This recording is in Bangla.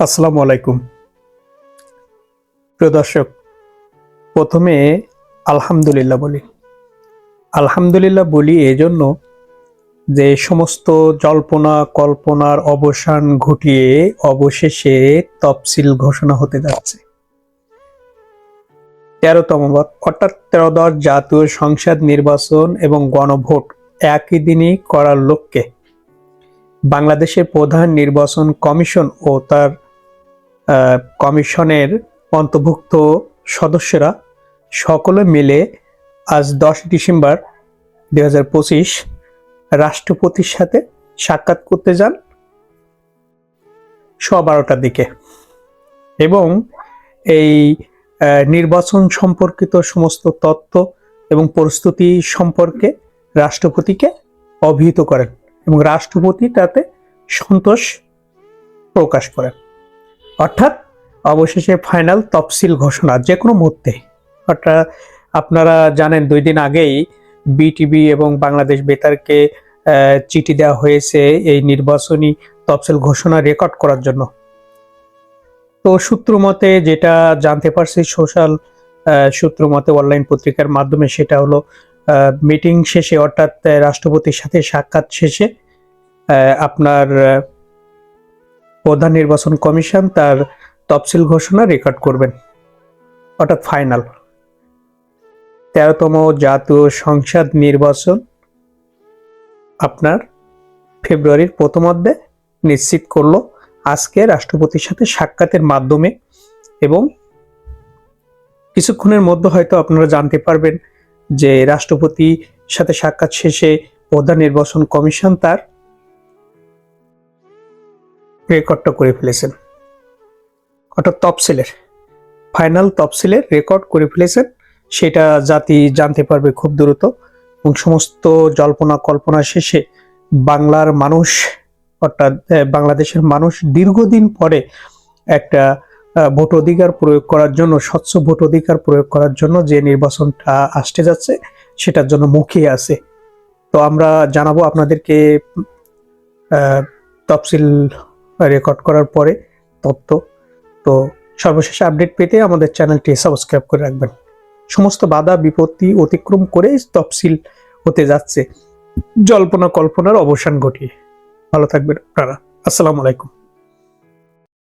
আসসালামু আলাইকুম। প্রিয় দর্শক, প্রথমে আলহামদুলিল্লাহ বলি। আলহামদুলিল্লাহ বলি এজন্য যে সমস্ত জল্পনা, কল্পনার অবসান ঘটিয়ে অবশেষে তফসিল ঘোষণা হতে যাচ্ছে। তেরোতম অর্থাৎ তেরোদশ জাতীয় সংসদ নির্বাচন এবং গণভোট একই দিনই করার লক্ষ্যে বাংলাদেশের প্রধান নির্বাচন কমিশন ও তার কমিশনের অন্তর্ভুক্ত সদস্যরা সকলে মিলে আজ দশ ডিসেম্বর দুই হাজার পঁচিশ রাষ্ট্রপতির সাথে সাক্ষাৎ করতে যান স বারোটার দিকে। এবং এই নির্বাচন সম্পর্কিত সমস্ত তথ্য এবং প্রস্তুতি সম্পর্কে রাষ্ট্রপতিকে অভিহিত করেন এবং রাষ্ট্রপতি তাতে সন্তোষ প্রকাশ করেন। অর্থাৎ অবশেষে ফাইনাল তফসিল ঘোষণা যে কোনো মুহূর্তে। অর্থাৎ আপনারা জানেন দুই দিন আগেই বিটিভি এবং বাংলাদেশ বেতারকে চিঠি দেওয়া হয়েছে এই নির্বাচনী তফসিল ঘোষণা রেকর্ড করার জন্য। তো সূত্র মতে যেটা জানতে পারছি সোশ্যাল সূত্র মতে অনলাইন পত্রিকার মাধ্যমে সেটা হলো মিটিং শেষে অর্থাৎ রাষ্ট্রপতির সাথে সাক্ষাৎ শেষে আপনার প্রধান নির্বাচন কমিশন তার তফসিল ঘোষণা রেকর্ড করবেন। অর্থাৎ ফাইনাল। তেরোতম জাতীয় সংসদ নির্বাচন আপনার ফেব্রুয়ারির প্রথমার্ধে নিশ্চিত করল আজকে রাষ্ট্রপতির সাথে সাক্ষাতের মাধ্যমে এবং কিছুক্ষণের মধ্যে হয়তো আপনারা জানতে পারবেন যে রাষ্ট্রপতি সাথে সাক্ষাৎ শেষে প্রধান নির্বাচন কমিশন তার রেকর্ডটা করে ফেলেছেন। অর্থাৎ তফসিলের, ফাইনাল তফসিলের রেকর্ড করে ফেলেছেন। সেটা জাতি জানতে পারবে খুব দ্রুত এবং সমস্ত জল্পনা কল্পনা শেষে বাংলার মানুষ, অর্থাৎ বাংলাদেশের মানুষ দীর্ঘদিন পরে একটা ভোট অধিকার প্রয়োগ করার জন্য, স্বচ্ছ ভোট অধিকার প্রয়োগ করার জন্য যে নির্বাচনটা আসতে যাচ্ছে, সেটার জন্য মুখিয়ে আছে। তো আমরা জানাব আপনাদেরকে তফসিল রেকর্ড করার পরে তথ্য। তো সর্বশেষ আপডেট পেতে আমাদের চ্যানেলটি সাবস্ক্রাইব করে রাখবেন। সমস্ত বাধা, বিপত্তি অতিক্রম করে তফসিল হতে যাচ্ছে। জল্পনা কল্পনার অবসান ঘটিয়ে। ভালো থাকবেন আপনারা। আসসালামু আলাইকুম।